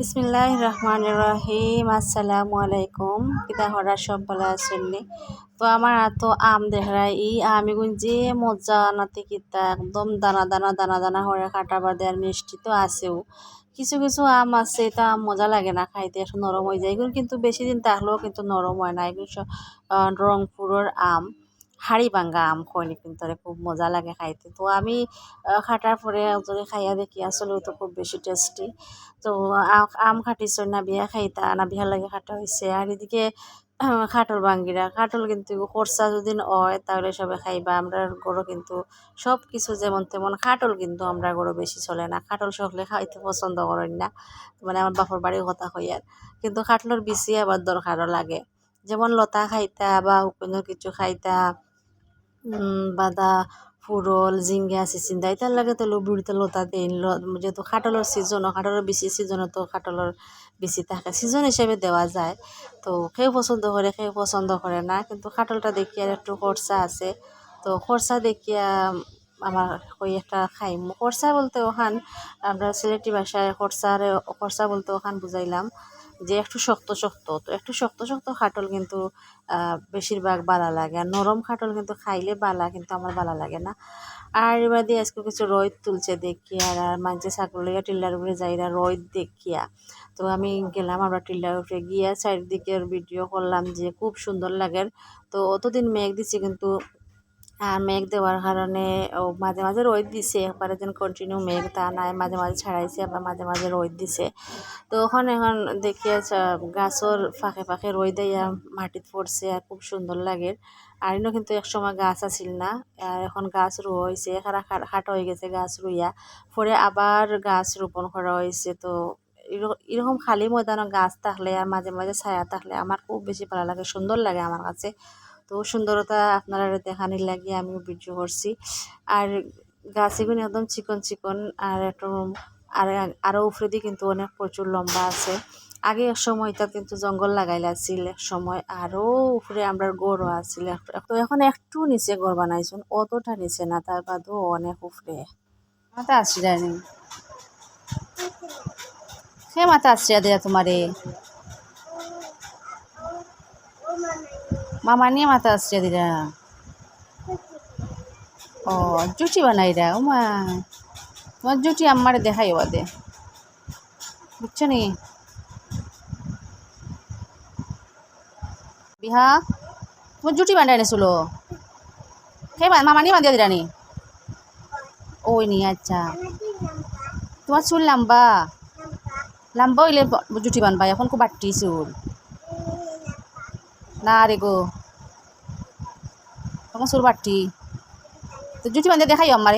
বিসমিল্লাহ রহমান রহিম আসসালামু আলাইকুম কিতা হরা সব ভালো আসেননি তো আমার তো আম দেখায় ই আম যে মজা নাতে কিতা একদম দানা দানা দানা দানা হরে কাটা বাদে আর মিষ্টি তো আছেও। কিছু কিছু আম আছে তা মজা লাগে না খাইতে, একটু নরম হয়ে যায়। এগুলো কিন্তু বেশি দিন থাকলেও কিন্তু নরম হয় না। এগুলো রংপুরের আম। হাড়ি ভাঙ্গা আম খয়নি কিন্তু খুব মজা লাগে খাইতে। তো আমি খাটার পরে যদি খাইয়া দেখি আসলে তো খুব বেশি টেস্টি তো আম খাটিছ না বিয়া খাইতা না বিহার লাগে খাটা হয়েছে আর এদিকে খাটল বাঙ্গিরা খাটল কিন্তু খরচা যদি হয় তাহলে সবে খাইবা। আমরা গরু কিন্তু সব কিছু যেমন তেমন, খাটল কিন্তু আমরা গরু বেশি চলে না। খাটল সকলে খাইতে পছন্দ করেন না। মানে আমার বাপর বাড়ির কথা হইয়ার কিন্তু খাটলর বেশি আবার দরকারও লাগে। যেমন লতা খাইতা বা উপন্য কিছু খাইতা বাদা, ফুরল জিঙ্গা চিচিন্দা এটার লাগে তো বুড়িতে লতা দিন যেহেতু খাটলের সিজন খাটলের বেশি সিজনে তো খাটলের বেশি থাকে। সিজন হিসেবে দেওয়া যায়। তো কেউ পছন্দ করে কেউ পছন্দ করে না। কিন্তু খাটলটা আর একটু খরচা আছে। তো খরচা দেখিয়া আমার ওই একটা খাই। খরচা বলতে ওখান আমরা সিলেটি ভাষায় খরচার খরচা বলতে ওখান বুঝাইলাম যে একটু শক্ত শক্ত, তো একটু শক্ত শক্ত খাটল কিন্তু বেশিরভাগ বালা লাগে। আর নরম খাটল কিন্তু খাইলে বালা, কিন্তু আমার বালা লাগে না। আর এবার দিয়ে আজকে কিছু রোদ তুলছে দেখিয়া, আর মাঝে ছাগল লইয়া টিল্লার উপরে যাইরা রোদ দেখিয়া। তো আমি গেলাম, আমরা টিল্লার উপরে গিয়া চারিদিকের ভিডিও করলাম যে খুব সুন্দর লাগে। তো অতদিন মেঘ দিচ্ছে কিন্তু আর মেঘ দেওয়ার কারণে ও মাঝে মাঝে রোদ দিছে, একবারে যেন কন্টিনিউ মেঘ তা নাই মাঝে মাঝে ছাড়াইছে, আবার মাঝে মাঝে রোদ দিছে। তো ওখানে এখন দেখি গাছর ফাঁকে ফাঁকে রোদ দেয়া মাটিত পড়ছে আর খুব সুন্দর লাগে। আর ইনো কিন্তু একসময় গাছ আছিল না, আর এখন গাছ রোয়া হয়েছে খাটা হয়ে গেছে গাছ রুইয়া, পরে আবার গাছ রোপণ করা হয়েছে। তো এরকম খালি ময়দানে গাছ থাকলে আর মাঝে মাঝে ছায়া থাকলে আমার খুব বেশি ভালো লাগে, সুন্দর লাগে আমার কাছে। তো সুন্দরতা আপনারা দেখানির লাগিয়ে আমি ভিডিও করছি। আর গাছগুলো একদম চিকন চিকন, আর একটু আর আরও উপরে দিয়ে কিন্তু অনেক প্রচুর লম্বা আছে। আগে এক সময় এটা কিন্তু জঙ্গল লাগাইলে আছিল এক সময় আরও উপরে আমরা গড়ও আছিল। তো এখন একটু নিচে গড় বানাইছুন, অতটা নিচে না, তার বাদও অনেক উপরে। মাথা আসছি জানি সে মাথা আসছে দেয়া তোমারে। মামা নিয়ে মাথা আসছে দিরা ও, জুটি বানাইরা ও মা তোমার জুটি আমার দেখাই দে বুঝছ নি? বিহা, তোমার জুটি বানাই এনেছিল। কে মামা নিয়ে বান্ধিয়া দিরানি ওই নি আচ্ছা। তোমার চুল লাম্বা। লাম্বা হইলে জুটি বানবা, এখন খুব বাট্টি চুল। না রে গো। তখন সুর বাট্টি তো জুটি বান্ধে দেখাই আমার।